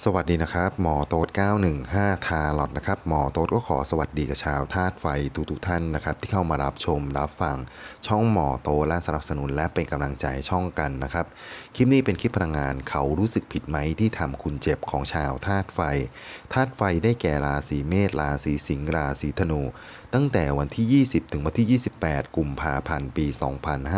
สวัสดีนะครับ หมอโต๊ด915 ทาลอดนะครับ หมอโต๊ดก็ขอสวัสดีกับชาวธาตุไฟทุกๆท่านนะครับ ที่เข้ามารับชมรับฟัง ช่องหมอโต๊ดและสนับสนุนและเป็นกำลังใจช่องกันนะครับ คลิปนี้เป็นคลิปพลังงานเขารู้สึกผิดไหมที่ทำคุณเจ็บของชาวธาตุไฟธาตุไฟได้แก่ราศีเมษราศีสิงห์ราศีธนู ตั้งแต่วันที่ 20 ถึงวันที่ 28 กุมภาพันธ์ปี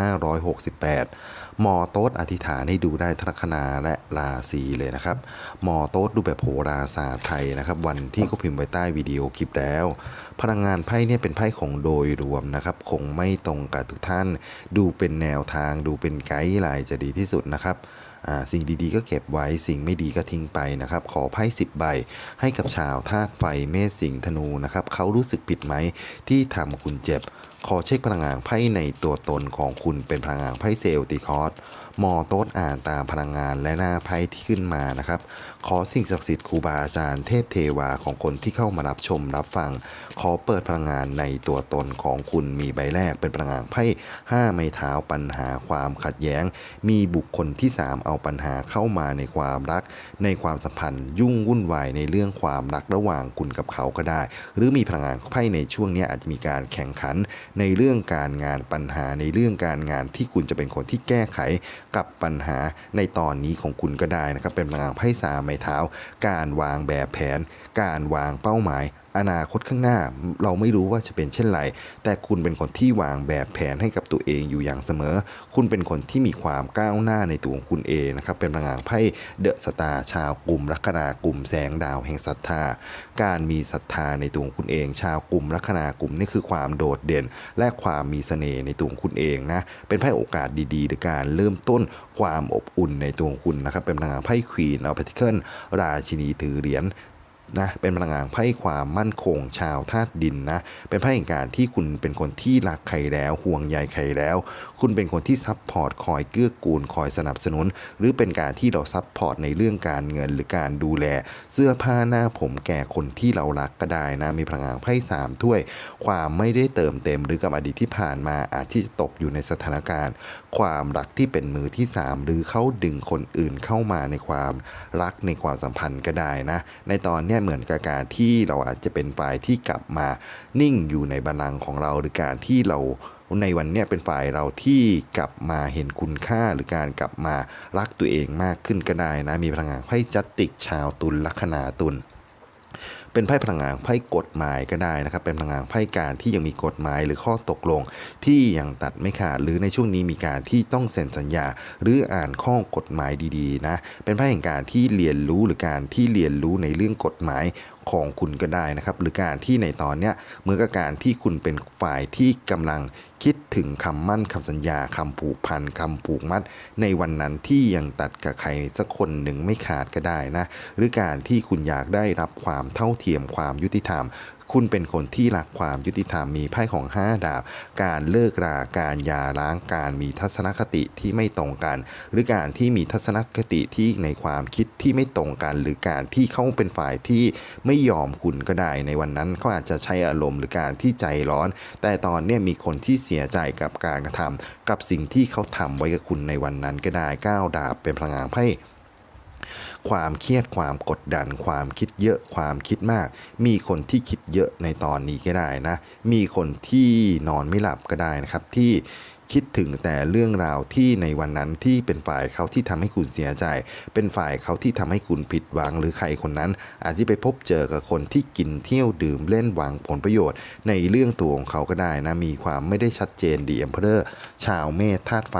2568 หมอโต๊ดอธิษฐานให้ดูได้ทัคนาและราศีเลยนะครับหมอโต๊ดดูแบบโหราศาสตร์ไทยนะครับ วันที่เขาพิมพ์ไว้ใต้วิดีโอคลิปแล้ว พลังงานไพ่เนี่ยเป็นไพ่ของโดยรวมนะครับ คงไม่ตรงกับทุกท่าน ดูเป็นแนวทาง ดูเป็นไกด์ไลน์จะดีที่สุดนะครับสิ่งดีๆก็เก็บไว้สิ่งไม่ดีก็ทิ้งไปนะครับ ขอไพ่สิบใบ ให้กับชาวธาตุไฟเมษสิงห์ธนูนะครับเขารู้สึกผิดไหมที่ทำคุณเจ็บ ขอเช็คพลังงานไพ่ในตัวตนของคุณเป็นพลังงานไพ่เซลติคอร์ส มอโต๊ดอ่านตามพลังงานและหน้าไพ่ที่ขึ้นมานะครับ ขอสิ่งศักดิ์สิทธิ์ครูบาอาจารย์เทพเทวาของคนที่เข้ามารับชมรับฟัง ขอเปิดพลังงานในตัวตนของคุณมีใบแรกเป็นพลังงานไพ่ห้าไม้เท้าปัญหาความขัดแย้ง มีบุคคลที่ 3 เอาปัญหาเข้ามาในความรัก ในความสัมพันธ์ ยุ่งวุ่นวายในเรื่องความรักระหว่างคุณกับเขาก็ได้ หรือมีพลังงานไพ่ในช่วงนี้อาจจะมีการแข่งขัน ในเรื่องการงานปัญหาในเรื่องการงานที่คุณจะเป็นคนที่แก้ไข กับปัญหาในตอนนี้ของคุณก็ได้นะครับ เป็นพลังงานไพ่สามไม้เท้า การวางแบบแผน การวางเป้าหมาย อนาคตข้างหน้าเราไม่รู้ว่าจะเป็นเช่นไร แต่คุณเป็นคนที่วางแบบแผนให้กับตัวเองอยู่อย่างเสมอ คุณเป็นคนที่มีความก้าวหน้าในตัวของคุณเองนะครับเป็นพลังงานไพ่เดอะสตาร์ชาวกลุ่มลัคนากลุ่มแสงดาวแห่งศรัทธา การมีศรัทธาในตัวของคุณเอง ชาวกลุ่มลัคนากลุ่มนี่คือความโดดเด่น และความมีเสน่ห์ในตัวของคุณเองนะเป็นไพ่โอกาสดีๆหรือการเริ่มต้นความอบอุ่นในตัวของคุณนะครับเป็นพลังงานไพ่ควีนเอาพ t ทิเคิลราชินีถือเหรียญ นะเป็นพลังงานไพ่ความมั่นคงชาวธาตุดินนะเป็นไพ่แห่งการที่คุณเป็นคนที่รักใครแล้วห่วงใยใครแล้วคุณเป็นคนที่ซัพพอร์ตคอยเกื้อกูลคอยสนับสนุน หรือเป็นการที่เราซัพพอร์ตในเรื่องการเงินหรือการดูแล เสื้อผ้าหน้าผมแก่คนที่เรารักก็ได้นะมีพลังงานไพ่สามถ้วย ความไม่ได้เติมเต็มหรือกับอดีตที่ผ่านมาอาจที่จะตกอยู่ในสถานการณ์ ความรักที่เป็นมือที่สามหรือเขาดึงคนอื่นเข้ามาในความรักในความสัมพันธ์ก็ได้นะ ในตอนนี้เหมือนกับการที่เราอาจจะเป็นฝ่ายที่กลับมานิ่งอยู่ในบัลลังก์ของเราหรือการที่เรา ในวันเนี้ยเป็นฝ่ายเราที่กลับมาเห็นคุณค่าหรือการกลับมารักตัวเองมากขึ้นก็ได้นะมีพลังงานไพ่จัตติกชาวตุลลัคนาตุลเป็นไพ่พลังงานไพ่กฎหมายก็ได้นะครับ เป็นพลังงานไพ่การที่ยังมีกฎหมายหรือข้อตกลงที่ยังตัดไม่ขาดหรือในช่วงนี้มีการที่ต้องเซ็นสัญญา หรืออ่านข้อกฎหมายดีๆนะเป็นไพ่แห่งการที่เรียนรู้หรือการที่เรียนรู้ในเรื่องกฎหมาย ของคุณก็ได้นะครับ หรือการที่ในตอนเนี้ยเมือกับการที่คุณเป็นฝ่ายที่กำลังคิดถึงคำมั่นคำสัญญาคำผูกพันคำผูกมัด ในวันนั้นที่ยังตัดกับใครสักคนหนึ่งไม่ขาดก็ได้นะ หรือการที่คุณอยากได้รับความเท่าเทียมความยุติธรรม คุณเป็นคนที่รักความยุติธรรมมีไพ่ของ 5 ดาบ การเลิกราการยาร้างการมีทัศนคติที่ไม่ตรงกัน หรือการที่มีทัศนคติที่ในความคิดที่ไม่ตรงกัน หรือการที่เขาเป็นฝ่ายที่ไม่ยอมคุณก็ได้ ในวันนั้นเขาอาจจะใช้อารมณ์หรือการที่ใจร้อน แต่ตอนนี้มีคนที่เสียใจกับการกระทำกับสิ่งที่เขาทำไว้กับคุณในวันนั้นก็ได้ก้าดาบเป็นพลังงานไพ่ ความเครียดความกดดัน ความคิดเยอะความคิดมาก มีคนที่คิดเยอะในตอนนี้ก็ได้นะ มีคนที่นอนไม่หลับก็ได้นะครับที่ คิดถึงแต่เรื่องราวที่ในวันนั้นที่เป็นฝ่ายเขาที่ทำให้คุณเสียใจ เป็นฝ่ายเขาที่ทำให้คุณผิดหวังหรือใครคนนั้น อาจจะไปพบเจอกับคนที่กินเที่ยวดื่มเล่นหวังผลประโยชน์ ในเรื่องตัวของเขาก็ได้นะมีความไม่ได้ชัดเจนดีเอ็มเพอร์ชาวเมษธาตุไฟ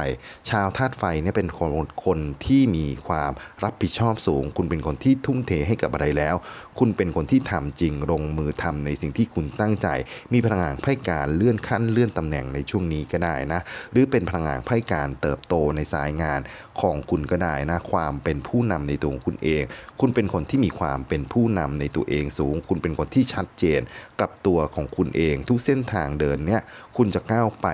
ชาวธาตุไฟเนี่ยเป็นคนคนที่มีความรับผิดชอบสูง คุณเป็นคนที่ทุ่มเทให้กับอะไรแล้ว คุณเป็นคนที่ทำจริงลงมือทำในสิ่งที่คุณตั้งใจ มีพลังงานไพ่การเลื่อนขั้นเลื่อนตำแหน่งในช่วงนี้ก็ได้นะ หรือเป็นพลังงานไพ่การเติบโตในสายงานของคุณก็ได้นะ ความเป็นผู้นำในตัวคุณเอง คุณเป็นคนที่มีความเป็นผู้นำในตัวเองสูง คุณเป็นคนที่ชัดเจนกับตัวของคุณเอง ทุกเส้นทางเดินเนี่ยคุณจะก้าวไป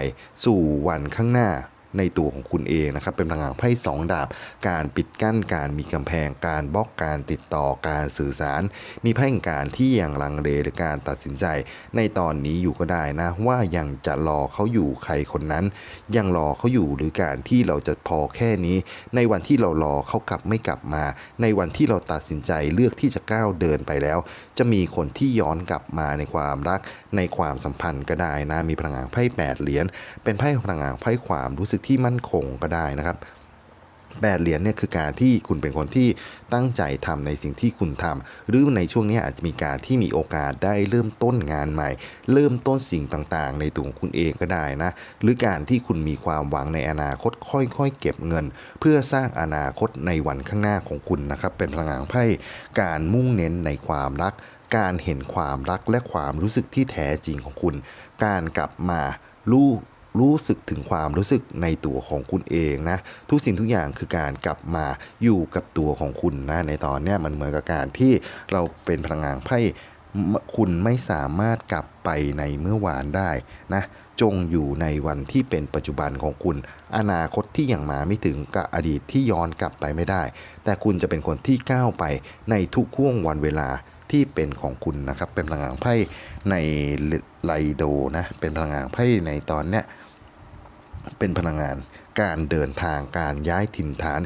สู่วันข้างหน้า ในตัวของคุณเองนะครับ เป็นพลังงานไพ่สองดาบ การปิดกั้นการมีกำแพงการบล็อกการติดต่อการสื่อสาร มีไพ่งการที่ยังลังเลหรือการตัดสินใจ ในตอนนี้อยู่ก็ได้นะ ว่ายังจะรอเขาอยู่ใครคนนั้น ยังรอเขาอยู่หรือการที่เราจะพอแค่นี้ ในวันที่เรารอเขากลับไม่กลับมา ในวันที่เราตัดสินใจเลือกที่จะก้าวเดินไปแล้ว จะมีคนที่ย้อนกลับมาในความรัก ในความสัมพันธ์ก็ได้นะ มีพลังงานไพ่แปดเหรียญ เป็นไพ่พลังงานไพ่ความรู้สึกที่มั่นคงก็ได้นะครับแปดเหรียญเนี่ยคือการที่คุณเป็นคนที่ตั้งใจทำในสิ่งที่คุณทำหรือในช่วงนี้อาจจะมีการที่มีโอกาสได้เริ่มต้นงานใหม่ เริ่มต้นสิ่งต่างๆ ในตัวของคุณเองก็ได้นะ หรือการที่คุณมีความหวังในอนาคตค่อยๆ เก็บเงิน เพื่อสร้างอนาคตในวันข้างหน้าของคุณนะครับ เป็นพลังงานไพ่การมุ่งเน้นในความรัก การเห็นความรักและความรู้สึกที่แท้จริงของคุณ การกลับมารู้รู้สึกถึงความรู้สึกในตัวของคุณเองนะ ทุกสิ่งทุกอย่างคือการกลับมาอยู่กับตัวของคุณนะ ในตอนนี้มันเหมือนกับการที่เราเป็นพลังงานไพ่คุณไม่สามารถกลับไปในเมื่อวานได้นะ จงอยู่ในวันที่เป็นปัจจุบันของคุณ อนาคตที่ยังมาไม่ถึงกับอดีตที่ย้อนกลับไปไม่ได้ แต่คุณจะเป็นคนที่ก้าวไปในทุกห่วงวันเวลา ที่เป็นของคุณนะครับ เป็นพลังงานไพ่ในไลโดนะ เป็นพลังงานไพ่ในตอนเนี้ยเป็นพลังงานการเดินทางการย้ายถิ่นฐาน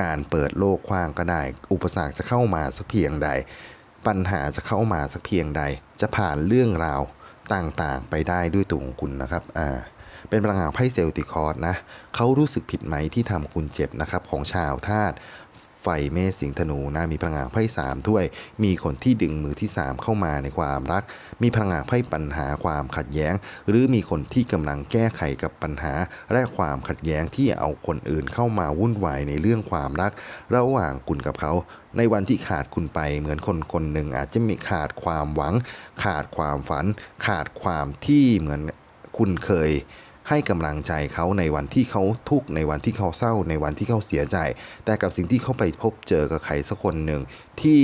การเปิดโลกกว้างก็ได้ อุปสรรคจะเข้ามาสักเพียงใด ปัญหาจะเข้ามาสักเพียงใด จะผ่านเรื่องราวต่างๆ ไปได้ด้วยตัวของคุณนะครับอ่าเป็นพลังงานไพ่เซลติคอร์ดนะเขารู้สึกผิดไหมที่ทำคุณเจ็บนะครับของชาวธาตุ ไฟเมษสิงธนูนะมีพลังงานไพ่สามถ้วย มีคนที่ดึงมือที่ 3 เข้ามาในความรัก มีพลังงานไพ่ปัญหาความขัดแย้ง หรือมีคนที่กำลังแก้ไขกับปัญหา และความขัดแย้งที่เอาคนอื่นเข้ามาวุ่นวายในเรื่องความรัก ระหว่างคุณกับเขาในวันที่ขาดคุณไปเหมือนคนคนหนึ่งอาจจะมีขาดความหวัง ขาดความฝัน ขาดความที่เหมือนคุณเคย ให้กำลังใจเขาในวันที่เขาทุกข์ในวันที่เขาเศร้า ในวันที่เขาเสียใจ แต่กับสิ่งที่เขาไปพบเจอกับใครสักคนหนึ่งที่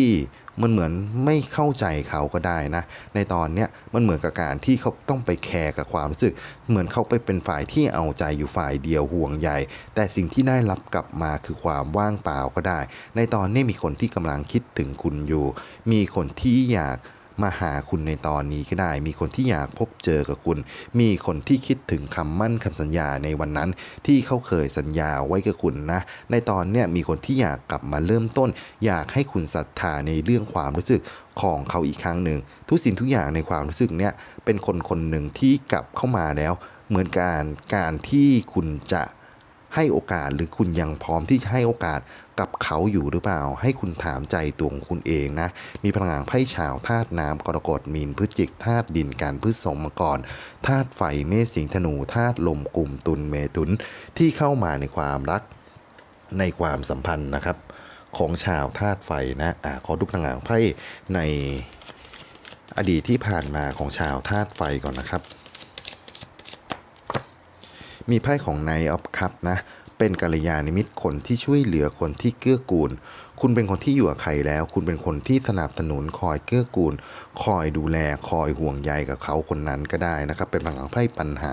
มันเหมือนไม่เข้าใจเขาก็ได้นะ ในตอนเนี้ยมันเหมือนกับการที่เขาต้องไปแคร์กับความรู้สึก เหมือนเขาไปเป็นฝ่ายที่เอาใจอยู่ฝ่ายเดียวห่วงใยแต่สิ่งที่ได้รับกลับมาคือความว่างเปล่าก็ได้ ในตอนนี้มีคนที่กำลังคิดถึงคุณอยู่ มีคนที่อยาก มาหาคุณในตอนนี้ก็ได้ มีคนที่อยากพบเจอกับคุณ มีคนที่คิดถึงคำมั่นคำสัญญาในวันนั้น ที่เขาเคยสัญญาไว้กับคุณนะ ในตอนเนี้ยมีคนที่อยากกลับมาเริ่มต้น อยากให้คุณศรัทธาในเรื่องความรู้สึกของเขาอีกครั้งหนึ่ง ทุกสิ่งทุกอย่างในความรู้สึกเนี้ยเป็นคนคนหนึ่งที่กลับเข้ามาแล้ว เหมือนการการที่คุณจะให้โอกาสหรือคุณยังพร้อมที่จะให้โอกาส กับเขาอยู่หรือเปล่า ให้คุณถามใจตัวของคุณเองนะ มีพลังงานไพ่ชาวธาตุน้ำกรกฎมีนพฤศจิกธาตุดินการพฤษภมังกรธาตุไฟเมษสิงธนูธาตุลมกลุ่มตุลเมถุนที่เข้ามาในความรักในความสัมพันธ์นะครับ ของชาวธาตุไฟนะอ่าขอดูพลังงานไพ่ในอดีตที่ผ่านมาของชาวธาตุไฟก่อนนะครับ มีไพ่ของนายออฟคัพนะ เป็นกัลยาณมิตรคนที่ช่วยเหลือคนที่เกื้อกูล คุณเป็นคนที่อยู่กับใครแล้ว คุณเป็นคนที่สนับสนุนคอยเกื้อกูล คอยดูแลคอยห่วงใยกับเขาคนนั้นก็ได้นะครับ เป็นพลังของไพ่ปัญหา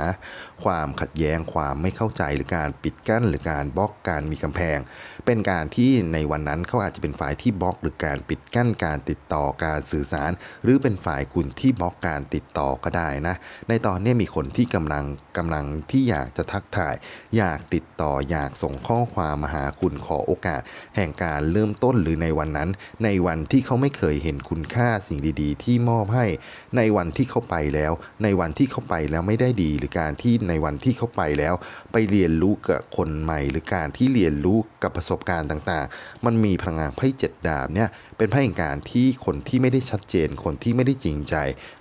ความขัดแย้งความไม่เข้าใจหรือการปิดกั้น หรือการบล็อกการมีกำแพง เป็นการที่ในวันนั้นเขาอาจจะเป็นฝ่ายที่บล็อก หรือการปิดกั้นการติดต่อการสื่อสาร หรือเป็นฝ่ายคุณที่บล็อกการติดต่อก็ได้นะ ในตอนนี้มีคนที่กำลังกำลังที่อยากจะทักทาย อยากติดต่ออยากส่งข้อความมาหาคุณขอโอกาส แห่งการเริ่มต้นหรือในวันนั้น ในวันที่เขาไม่เคยเห็นคุณค่าสิ่งดี ๆ ที่ที่มอบให้ในวันที่เขาไปแล้ว ในวันที่เขาไปแล้วไม่ได้ดี หรือการที่ในวันที่เขาไปแล้ว ไปเรียนรู้กับคนใหม่ หรือการที่เรียนรู้กับประสบการณ์ต่าง ๆ มันมีพลังงานไพ่เจ็ดดาบเนี่ยเป็นไพ่แห่งการที่คนที่ไม่ได้ชัดเจน คนที่ไม่ได้จริงใจ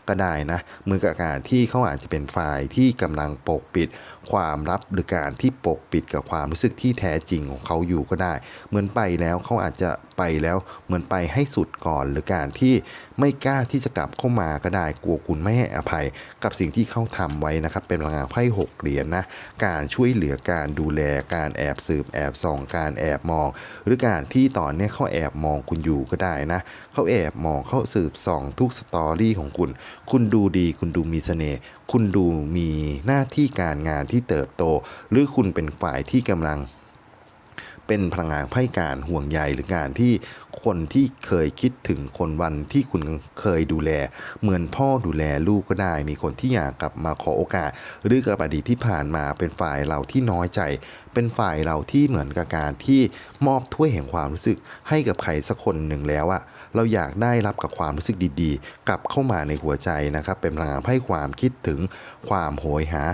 ก็ได้นะเหมือนกับการที่เขาอาจจะเป็นฝ่ายที่กำลังปกปิด ความลับหรือการที่ปกปิดกับความรู้สึกที่แท้จริงของเขาอยู่ก็ได้ เหมือนไปแล้วเขาอาจจะไปแล้วเหมือนไปให้สุดก่อน หรือการที่ไม่กล้าที่จะกลับเข้ามาก็ได้กลัวคุณไม่ให้อภัย กับสิ่งที่เขาทำไว้นะครับเป็นพลังงานไพ่หกเหรียญนะการช่วยเหลือการดูแลการแอบสืบแอบส่องการแอบมอง หรือการที่ตอนนี้เขาแอบมองคุณอยู่ก็ได้นะเขาแอบมองเขาสืบส่องทุกสตอรี่ของคุณ คุณดูดี คุณดูมีเสน่ห์คุณดูมีหน้าที่การงานที่เติบโต หรือคุณเป็นฝ่ายที่กำลัง เป็นพลังงานไพ่การห่วงใยหรือการที่คนที่เคยคิดถึงคนวันที่คุณเคยดูแล เหมือนพ่อดูแลลูกก็ได้ มีคนที่อยากกลับมาขอโอกาส หรือกับอดีตที่ผ่านมาเป็นฝ่ายเราที่น้อยใจ เป็นฝ่ายเราที่เหมือนกับการที่มอบถ้วยแห่งความรู้สึกให้กับใครสักคนหนึ่งแล้วอะเราอยากได้รับกับความรู้สึกดีๆ กลับเข้ามาในหัวใจนะครับ เป็นพลังงานไพ่ความคิดถึงความโหยหา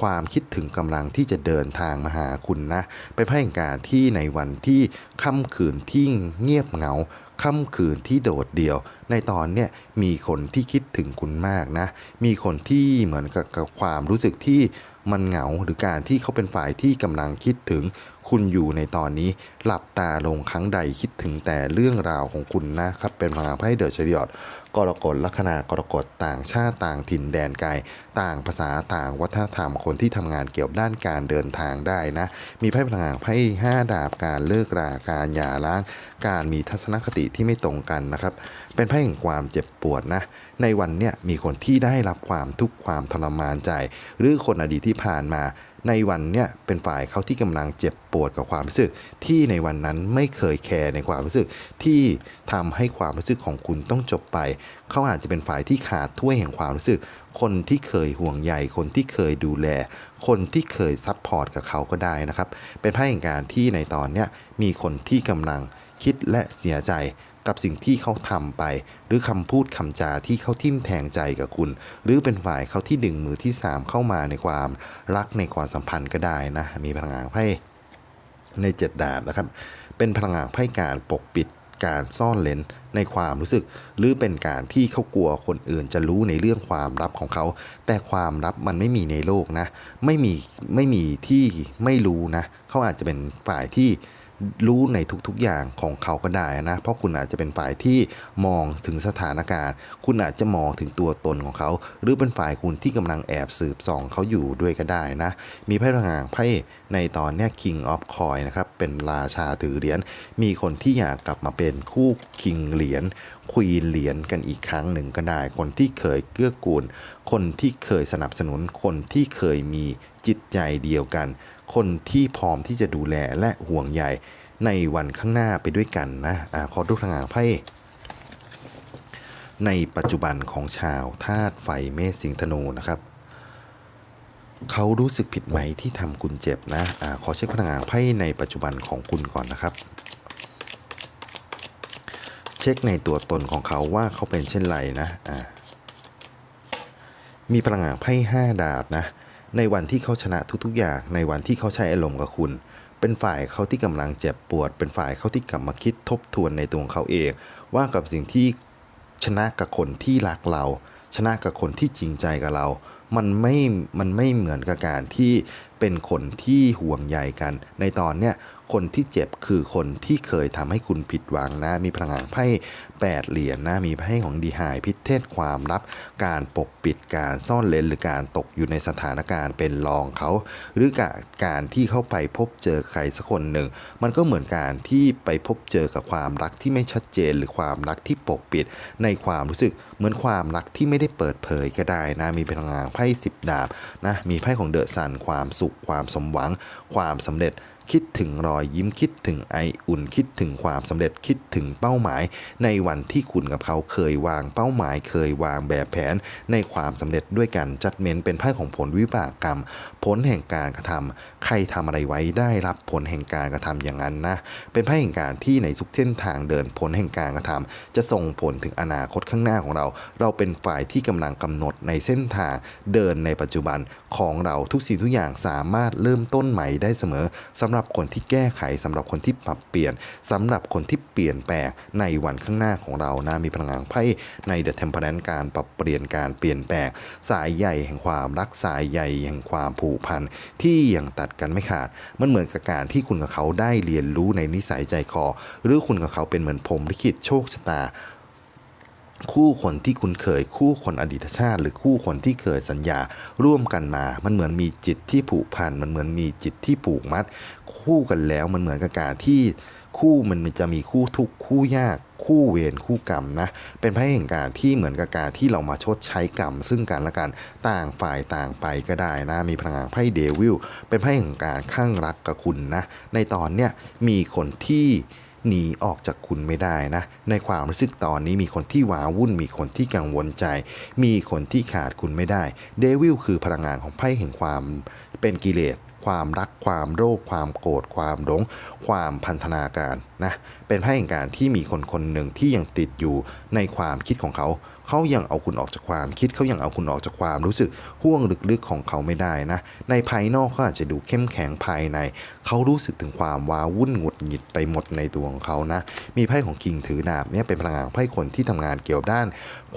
ความคิดถึงกำลังที่จะเดินทางมาหาคุณนะเป็นพ่แห่งการที่ในวันที่ค่ำคืนที่เงียบเหงาค่ำคืนที่โดดเดี่ยว ในตอนเนี้ยมีคนที่คิดถึงคุณมากนะ มีคนที่เหมือนกับกับความรู้สึกที่มันเหงาหรือการที่เขาเป็นฝ่ายที่กำลังคิดถึง คุณอยู่ในตอนนี้ หลับตาลงครั้งใดคิดถึงแต่เรื่องราวของคุณนะครับ เป็นพลังไพ่เดอะชริอตกรกฎลัคนากรกฎต่างชาติต่างถิ่นแดนไกลต่างภาษาต่างวัฒนธรรมคนที่ทำงานเกี่ยวด้านการเดินทางได้นะ มีไพ่พลังงานไพ่ห้าดาบการเลิกราการหย่าร้าง การมีทัศนคติที่ไม่ตรงกันนะครับ เป็นไพ่แห่งความเจ็บปวดนะ ในวันเนี้ยมีคนที่ได้รับความทุกข์ความทรมานใจ หรือคนอดีตที่ผ่านมา ในวันเนี้ยเป็นฝ่ายเขาที่กำลังเจ็บปวดกับความรู้สึก ที่ในวันนั้นไม่เคยแคร์ในความรู้สึก ที่ทำให้ความรู้สึกของคุณต้องจบไป เขาอาจจะเป็นฝ่ายที่ขาดถ้วยแห่งความรู้สึก คนที่เคยห่วงใยคนที่เคยดูแล คนที่เคยซัพพอร์ตกับเขาก็ได้นะครับ เป็นไพ่แห่งการที่ในตอนเนี้ยมีคนที่กำลังคิดและเสียใจ กับสิ่งที่เขาทำไป หรือคำพูดคำจาที่เขาทิ่มแทงใจกับคุณ หรือเป็นฝ่ายเขาที่ดึงมือที่สามเข้ามาในความรักในความสัมพันธ์ก็ได้นะ มีพลังงานไพ่ในเจ็ดดาบนะครับ เป็นพลังงานไพ่การปกปิดการซ่อนเลนในความรู้สึก หรือเป็นการที่เขากลัวคนอื่นจะรู้ในเรื่องความลับของเขา แต่ความลับมันไม่มีในโลกนะ ไม่มีไม่มีที่ไม่รู้นะ เขาอาจจะเป็นฝ่ายที่ รู้ในทุกๆอย่างของเขาก็ได้นะ เพราะคุณอาจจะเป็นฝ่ายที่มองถึงสถานการณ์ คุณอาจจะมองถึงตัวตนของเขา หรือเป็นฝ่ายคุณที่กำลังแอบสืบส่องเขาอยู่ด้วยก็ได้นะ มีไพ่พลังงานไพ่ในตอนนี้ King of Coin นะครับ เป็นราชาถือเหรียญ มีคนที่อยากกลับมาเป็นคู่คิงเหรียญควีนเหรียญกันอีกครั้งหนึ่งก็ได้ คนที่เคยเกื้อกูล คนที่เคยสนับสนุน คนที่เคยมีจิตใจเดียวกัน คนที่พร้อมที่จะดูแลและห่วงใยในวันข้างหน้าไปด้วยกันนะอาขอดูทางหางไพ่ในปัจจุบันของชาวธาตุไฟเมษสิงธนูนะครับ เขารู้สึกผิดไหมที่ทำคุณเจ็บนะอาขอเช็คพลังงานไพ่ในปัจจุบันของคุณก่อนนะครับ เช็คในตัวตนของเขาว่าเขาเป็นเช่นไรนะอ่ามีพลังงานไพ่ห้าดาบนะ ในวันที่เขาชนะทุกๆอย่าง ในวันที่เขาใช้อารมณ์กับคุณ เป็นฝ่ายเขาที่กำลังเจ็บปวด เป็นฝ่ายเขาที่กลับมาคิดทบทวนในตัวของเขาเอง ว่ากับสิ่งที่ชนะกับคนที่รักเรา ชนะกับคนที่จริงใจกับเรา มันไม่มันไม่เหมือนกับการที่เป็นคนที่ห่วงใยกันในตอนเนี้ย คนที่เจ็บคือคนที่เคยทำให้คุณผิดหวังนะ มีพลังงานไพ่แปดเหรียญนะ มีไพ่ของดีหายพิเทศความลับ การปกปิดการซ่อนเลนหรือการตกอยู่ในสถานการณ์เป็นรองเขา หรือการการที่เข้าไปพบเจอใครสักคนหนึ่ง มันก็เหมือนการที่ไปพบเจอกับความรักที่ไม่ชัดเจนหรือความรักที่ปกปิด ในความรู้สึกเหมือนความรักที่ไม่ได้เปิดเผยก็ได้นะ มีพลังงานไพ่สิบดาบนะ มีไพ่ของเดอะซันความสุขความสมหวัง ความสำเร็จ คิดถึงรอยยิ้มคิดถึงไออุ่นคิดถึงความสำเร็จคิดถึงเป้าหมาย ในวันที่คุณกับเขาเคยวางเป้าหมาย เคยวางแบบแผนในความสำเร็จด้วยกันจัดเมนเป็นไพ่ของผลวิบากกรรม ผลแห่งการกระทำ ใครทำอะไรไว้ได้รับผลแห่งการกระทำอย่างนั้นนะ เป็นไพ่แห่งการที่ในทุกเส้นทางเดินผลแห่งการกระทำจะส่งผลถึงอนาคตข้างหน้าของเรา เราเป็นฝ่ายที่กำลังกำหนดในเส้นทางเดินในปัจจุบันของเราทุกสิ่งทุกอย่างสามารถเริ่มต้นใหม่ได้เสมอสำหรับคนที่แก้ไขสำหรับคนที่ปรับเปลี่ยนสำหรับคนที่เปลี่ยนแปลงในวันข้างหน้าของเรานะมีพลังงานไพ่ในเดอะเทมเพลนการปรับเปลี่ยนการเปลี่ยนแปลงสายใยแห่งความรักสายใยแห่งความผูกพันที่ยังตัดกันไม่ขาด มันเหมือนกับการที่คุณกับเขาได้เรียนรู้ในนิสัยใจคอ หรือคุณกับเขาเป็นเหมือนพรมลิขิตโชคชะตา คู่คนที่คุณเคย คู่คนอดีตชาติ หรือคู่คนที่เคยสัญญาร่วมกันมา มันเหมือนมีจิตที่ผูกพัน มันเหมือนมีจิตที่ผูกมัด คู่กันแล้วมันเหมือนกับการที่คู่มันจะมีคู่ทุกคู่ยาก คู่เวรคู่กรรมนะเป็นไพ่แห่งการที่เหมือนกับการที่เรามาชดใช้กรรม ซึ่งกันและกันต่างฝ่ายต่างไปก็ได้นะมีพลังงานไพ่เดวิลเป็นไพ่แห่งการข้างรักกับคุณนะในตอนเนี้ยมีคนที่หนีออกจากคุณไม่ได้นะ ในความรู้สึกตอนนี้มีคนที่ว้าวุ่น มีคนที่กังวลใจ มีคนที่ขาดคุณไม่ได้ เดวิลคือพลังงานของไพ่แห่งความเป็นกิเลส ความรักความโรค ความโกรธความหลง ความพันธนาการนะเป็นไพ่แห่งการที่มีคนคนหนึ่งที่ยังติดอยู่ในความคิดของเขา เขายังเอาคุณออกจากความคิดเขายังเอาคุณออกจากความรู้สึกห่วงลึกๆของเขาไม่ได้นะ ในภายนอกเขาอาจจะดูเข้มแข็งภายใน เขารู้สึกถึงความว้าวุ่นหงุดหงิดไปหมดในตัวของเขานะ มีไพ่ของคิงถือดาบเนี่ยเป็นพลังงานไพ่คนที่ทำงานเกี่ยวด้าน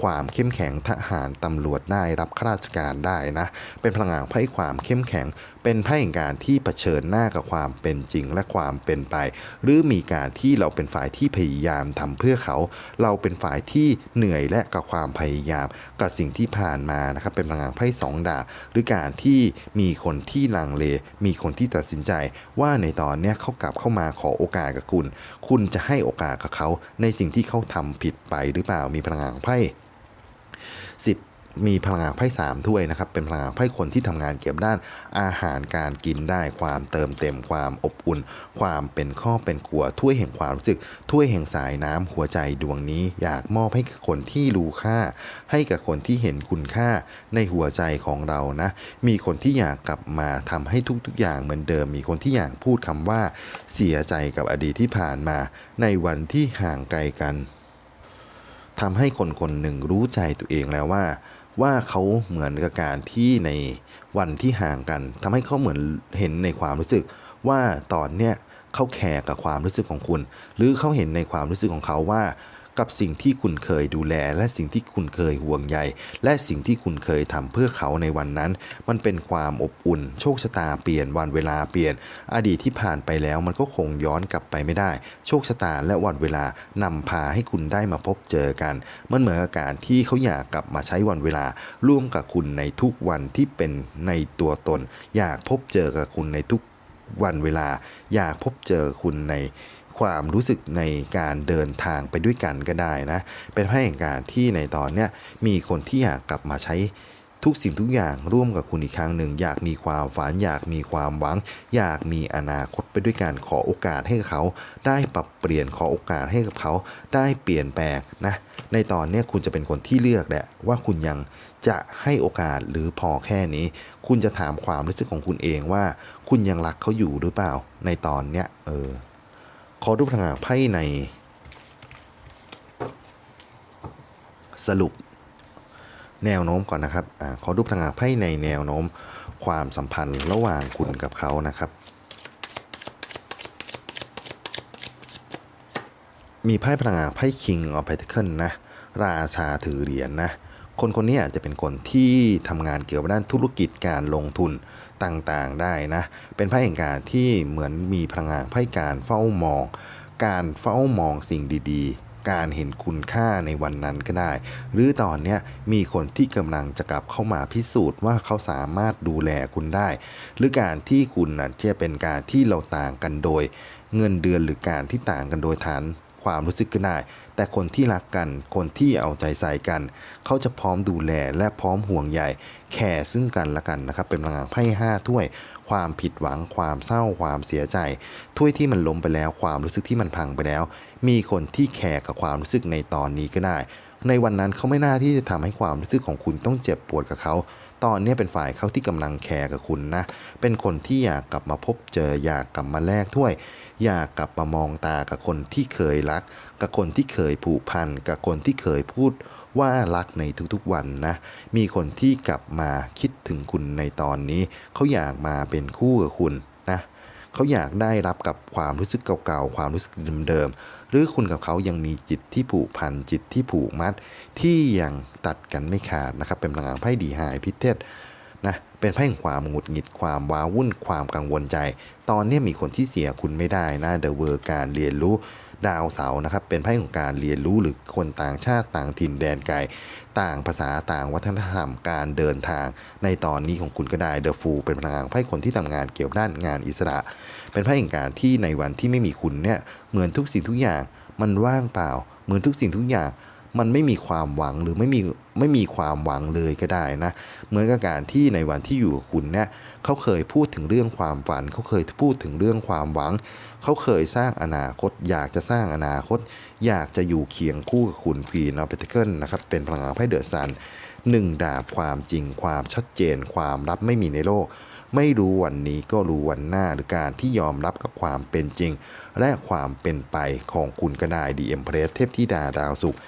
ความเข้มแข็งทหารตำรวจได้รับข้าราชการได้นะ เป็นพลังงานไพ่ความเข้มแข็ง เป็นไพ่แห่งการที่เผชิญหน้ากับความเป็นจริงและความเป็นไป หรือมีการที่เราเป็นฝ่ายที่พยายามทำเพื่อเขา เราเป็นฝ่ายที่เหนื่อยและกับความพยายามกับสิ่งที่ผ่านมานะครับเป็นพลังงานไพ่สองดาบหรือการที่มีคนที่ลังเล มีคนที่ตัดสินใจ ว่าในตอนเนี้ยเขากลับเข้ามาขอโอกาสกับคุณ คุณจะให้โอกาสกับเขาในสิ่งที่เขาทำผิดไปหรือเปล่ามีพลังงานไพ่ มีพลังงานไพ่สามถ้วยนะครับ เป็นพลังงานไพ่คนที่ทำงานเกี่ยวกับด้านอาหารการกินได้ความเติมเต็มความอบอุ่น ความเป็นข้อเป็นขัวถ้วยแห่งความรู้สึกถ้วยแห่งสายน้ำหัวใจดวงนี้ อยากมอบให้กับคนที่รู้ค่า ให้กับคนที่เห็นคุณค่าในหัวใจของเรานะ มีคนที่อยากกลับมาทำให้ทุกๆอย่างเหมือนเดิม มีคนที่อยากพูดคำว่าเสียใจกับอดีตที่ผ่านมา ในวันที่ห่างไกลกันทำให้คนคนหนึ่งรู้ใจตัวเองแล้วว่า ว่าเขาเหมือนกับการที่ในวันที่ห่างกันทำให้เขาเหมือนเห็นในความรู้สึก ว่าตอนเนี้ยเขาแคร์กับความรู้สึกของคุณ หรือเขาเห็นในความรู้สึกของเขาว่า กับสิ่งที่คุณเคยดูแล และสิ่งที่คุณเคยห่วงใย และสิ่งที่คุณเคยทำเพื่อเขาในวันนั้น มันเป็นความอบอุ่น โชคชะตาเปลี่ยนวันเวลาเปลี่ยน อดีตที่ผ่านไปแล้วมันก็คงย้อนกลับไปไม่ได้ โชคชะตาและวันเวลานำพาให้คุณได้มาพบเจอกัน มันเหมือนกับการที่เขาอยากกลับมาใช้วันเวลา ร่วมกับคุณในทุกวันที่เป็นในตัวตน อยากพบเจอกับคุณในทุกวันเวลา อยากพบเจอคุณใน ความรู้สึกในการเดินทางไปด้วยกันก็ได้นะ เป็นให้แห่งการที่ในตอนเนี้ยมีคนที่อยากกลับมาใช้ทุกสิ่งทุกอย่างร่วมกับคุณอีกครั้งหนึ่ง อยากมีความฝันอยากมีความหวัง อยากมีอนาคตไปด้วยการขอโอกาสให้เขา ได้ปรับเปลี่ยนขอโอกาสให้กับเขา ได้เปลี่ยนแปลงนะในตอนนี้คุณจะเป็นคนที่เลือกแหละว่าคุณยังจะให้โอกาสหรือพอแค่นี้ คุณจะถามความรู้สึกของคุณเองว่า คุณยังรักเขาอยู่หรือเปล่า ในตอนเนี้ยเออ ขอดูพลังงานไพ่ใน สรุปแนวโน้มก่อนนะครับอขอดูพลังงานไพ่ในแนวโน้มความสัมพันธ์ระหว่างคุณกับเขานะครับ มีไพ่พลังงานไพ่ King of Pentacle นะ ราชาถือเหรียญนะ คนคนนี้อาจจะเป็นคนที่ทำงานเกี่ยวกับด้านธุรกิจการลงทุน ต่างๆได้นะ เป็นไพ่แห่งการที่เหมือนมีพลังงานไพ่การเฝ้ามอง การเฝ้ามองสิ่งดีๆ การเห็นคุณค่าในวันนั้นก็ได้ หรือตอนเนี้ยมีคนที่กำลังจะกลับเข้ามาพิสูจน์ว่าเขาสามารถดูแลคุณได้ หรือการที่คุณนะจะเป็นการที่เราต่างกันโดย เงินเดือนหรือการที่ต่างกันโดยฐาน ความรู้สึกก็ได้ แต่คนที่รักกัน คนที่เอาใจใส่กัน เขาจะพร้อมดูแลและพร้อมห่วงใยแคร์ซึ่งกันและกันนะครับ เป็นพลังงานไพ่ห้าถ้วย ความผิดหวัง ความเศร้า ความเสียใจ ถ้วยที่มันล้มไปแล้ว ความรู้สึกที่มันพังไปแล้ว มีคนที่แคร์กับความรู้สึกในตอนนี้ก็ได้ ในวันนั้นเขาไม่น่าที่จะทำให้ความรู้สึกของคุณต้องเจ็บปวดกับเขา ตอนนี้เป็นฝ่ายเขาที่กำลังแคร์กับคุณนะ เป็นคนที่อยากกลับมาพบเจออยากกลับมาแลกถ้วย อยากกลับมามองตากับคนที่เคยรัก กับคนที่เคยผูกพันกับคนที่เคยพูดว่ารักในทุกๆวันนะ มีคนที่กลับมาคิดถึงคุณในตอนนี้ เขาอยากมาเป็นคู่กับคุณ เขาอยากได้รับกับความรู้สึกเก่าๆ ความรู้สึกเดิมๆ หรือคุณกับเขายังมีจิตที่ผูกพัน จิตที่ผูกมัด ที่ยังตัดกันไม่ขาดนะครับ เป็นพลังงานไพ่ดีหายพิเทศนะเป็นไพ่ของความหงุดหงิดความว้าวุ่นความกังวลใจ ตอนนี้มีคนที่เสียคุณไม่ได้นะเดอะเวอร์การเรียนรู้ ดาวเสาร์นะครับเป็นไพ่ของการเรียนรู้หรือคนต่างชาติต่างถิ่นแดนไกลต่างภาษาต่างวัฒนธรรมการเดินทาง ในตอนนี้ของคุณก็ได้เดอะฟูเป็นพลังงานไพ่คนที่ทำงานเกี่ยวกับด้านงานอิสระ เป็นไพ่แห่งการที่ในวันที่ไม่มีคุณเนี่ยเหมือนทุกสิ่งทุกอย่าง มันว่างเปล่า เหมือนทุกสิ่งทุกอย่างมันไม่มีความหวังหรือไม่มีไม่มีความหวังเลยก็ได้นะ เหมือนกับการที่ในวันที่อยู่กับคุณเนี่ย เขาเคยพูดถึงเรื่องความฝัน เขาเคยพูดถึงเรื่องความหวัง เขาเคยสร้างอนาคต อยากจะสร้างอนาคต อยากจะอยู่เคียงคู่กับคุณพีนอปเทเกิลนะครับเป็นพลังงานไพ่เดอะซันหนึ่งดาบความจริง ความชัดเจน ความลับไม่มีในโลก ไม่รู้วันนี้ก็รู้วันหน้าหรือการที่ยอมรับกับความเป็นจริง และความเป็นไปของคุณก็ได้ดีเอ็มเพรสเทพธิดาดาวสุข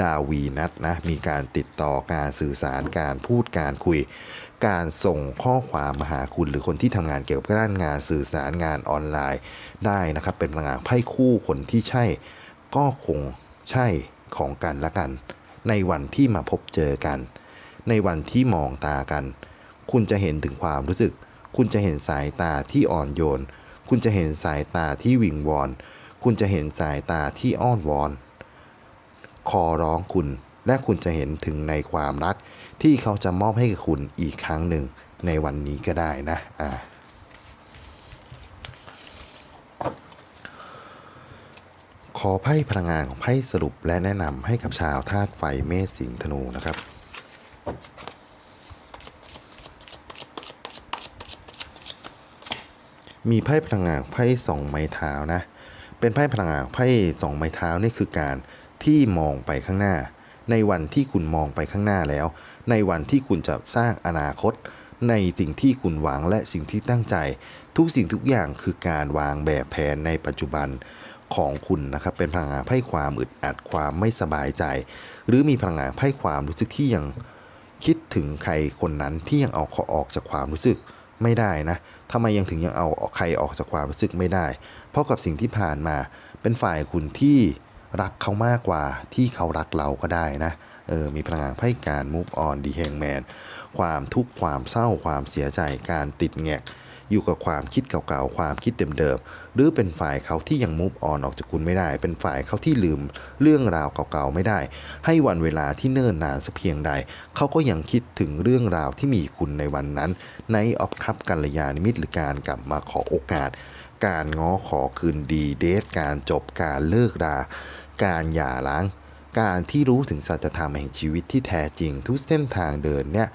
ดาวีนัทนะมีการติดต่อการสื่อสารการพูดการคุย การส่งข้อความมาหาคุณ หรือคนที่ทำงานเกี่ยวกับด้านงานสื่อสารงานออนไลน์ได้นะครับ เป็นพลังงานไพ่คู่คนที่ใช่ ก็คงใช่ของกันและกัน ในวันที่มาพบเจอกัน ในวันที่มองตากัน คุณจะเห็นถึงความรู้สึก คุณจะเห็นสายตาที่อ่อนโยน คุณจะเห็นสายตาที่วิงวอน คุณจะเห็นสายตาที่อ้อนวอน ขอร้องคุณ และคุณจะเห็นถึงในความรัก ที่เขาจะมอบให้กับคุณอีกครั้งหนึ่งในวันนี้ก็ได้นะอ่าขอไพ่พลังงานของไพ่สรุปและแนะนำให้กับชาวธาตุไฟเมษสิงธนูนะครับ มีไพ่พลังงานไพ่สองไม้เท้านะ เป็นไพ่พลังงานไพ่สองไม้เท้านี่คือการที่มองไปข้างหน้า ในวันที่คุณมองไปข้างหน้าแล้ว ในวันที่คุณจะสร้างอนาคต ในสิ่งที่คุณหวังและสิ่งที่ตั้งใจ ทุกสิ่งทุกอย่างคือการวางแบบแผนในปัจจุบันของคุณนะครับเป็นพลังงานไพ่ความอึดอัดความไม่สบายใจ หรือมีพลังงานไพ่ความรู้สึกที่ยังคิดถึงใครคนนั้นที่ยังเอาเขาออกจากความรู้สึกไม่ได้นะทำไมยังถึงยังเอาใครออกจากความรู้สึกไม่ได้ เพราะกับสิ่งที่ผ่านมาเป็นฝ่ายคุณที่ รักเขามากกว่าที่เขารักเราก็ได้นะเออมีพลังงานไพ่การ move on the hangman ความทุกข์ความเศร้าความเสียใจการติดแงกอยู่กับความคิดเก่าๆ ความคิดเดิมๆ หรือเป็นฝ่ายเขาที่ยังมูฟออนออกจากคุณไม่ได้ เป็นฝ่ายเขาที่ลืมเรื่องราวเก่าๆ ไม่ได้ ให้วันเวลาที่เนิ่นนานสักเพียงใด เขาก็ยังคิดถึงเรื่องราวที่มีคุณในวันนั้น ในออฟคับกัลยาณมิตรหรือการกลับมาขอโอกาส การง้อขอคืนดี เดทการจบการเลิกรา การหย่าร้าง การที่รู้ถึงสัจธรรมแห่งชีวิตที่แท้จริงทุกเส้นทางเดินเนี่ย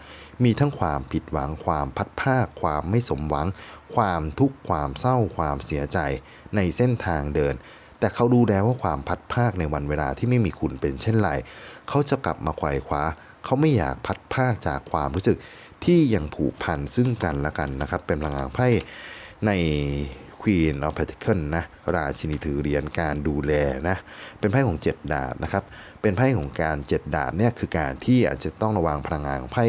มีทั้งความผิดหวังความพัดภาคความไม่สมหวัง ความทุกข์ความเศร้าความเสียใจในเส้นทางเดิน แต่เขารู้แล้วว่าความพัดภาคในวันเวลาที่ไม่มีคุณเป็นเช่นไรเขาจะกลับมาไขว่คว้าเขาไม่อยากพัดภาคจากความรู้สึกที่ยังผูกพันซึ่งกันและกันนะครับ เป็นพลังงานไพ่ใน Queen of Pentacles นะราชินีถือเหรียญการดูแลนะเป็นไพ่ของ 7 ดาบนะครับเป็นไพ่ของการ 7 ดาบเนี่ยคือการที่อาจจะต้องระวังพลังงานของไพ่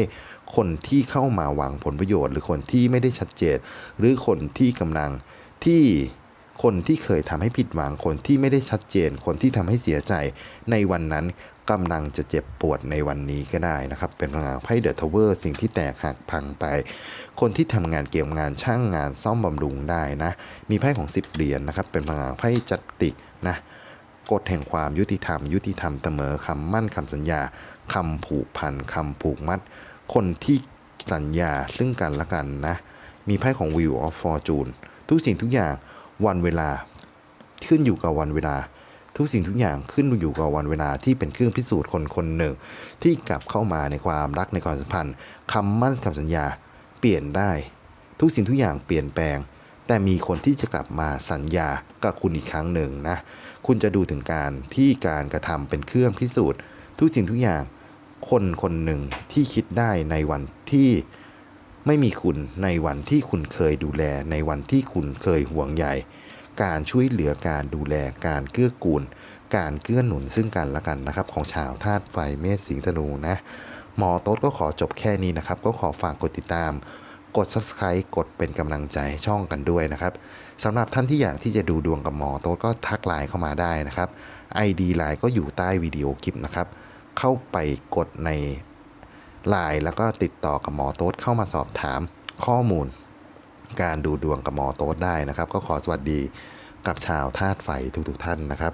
คนที่เข้ามาหวังผลประโยชน์ หรือคนที่ไม่ได้ชัดเจน หรือคนที่กำลังที่คนที่เคยทำให้ผิดหวังคนที่ไม่ได้ชัดเจน คนที่ทำให้เสียใจในวันนั้น กำลังจะเจ็บปวดในวันนี้ก็ได้นะครับ เป็นพลังงานไพ่เดอะทาวเวอร์สิ่งที่แตกหักพังไป คนที่ทำงานเกี่ยวงานช่างงานซ่อมบำรุงได้นะ มีไพ่ของ 10 เหรียญนะครับ เป็นพลังงานไพ่จัดติกนะกฎแห่งความยุติธรรม ยุติธรรมเสมอคำมั่นคำสัญญาคำผูกพันคำผูกมัด คนที่สัญญาซึ่งกันและกันนะ มีไพ่ของ Wheel of Fortune ทุกสิ่งทุกอย่างวันเวลาขึ้นอยู่กับวันเวลา ทุกสิ่งทุกอย่างขึ้นอยู่กับวันเวลาที่เป็นเครื่องพิสูจน์คนคนหนึ่ง ที่กลับเข้ามาในความรักในความสัมพันธ์คำมั่นคำสัญญา เปลี่ยนได้ ทุกสิ่งทุกอย่างเปลี่ยนแปลง แต่มีคนที่จะกลับมาสัญญากับคุณอีกครั้งหนึ่งนะคุณจะดูถึงการที่การกระทำเป็นเครื่องพิสูจน์ ทุกสิ่งทุกอย่างคนคนหนึ่งที่คิดได้ในวันที่ไม่มีคุณในวันที่คุณเคยดูแลในวันที่คุณเคยห่วงใย การช่วยเหลือการดูแลการเกื้อกูล การเกื้อหนุนซึ่งกันและกันนะครับ ของชาวธาตุไฟเมษสิงห์ธนูนะหมอโต๊ดก็ขอจบแค่นี้นะครับ ก็ขอฝากกดติดตาม กด subscribe กดเป็นกำลังใจช่องกันด้วยนะครับสำหรับท่านที่อยากที่จะดูดวงกับหมอโต๊ดก็ทักไลน์เข้ามาได้นะครับ ID ไลน์ก็อยู่ใต้วิดีโอคลิปนะครับ เข้าไปกดในไลน์แล้วก็ติดต่อกับหมอโต๊ดเข้ามาสอบถามข้อมูล การดูดวงกับหมอโต๊ดได้นะครับ ก็ขอสวัสดีกับชาวธาตุไฟทุกๆท่านนะครับ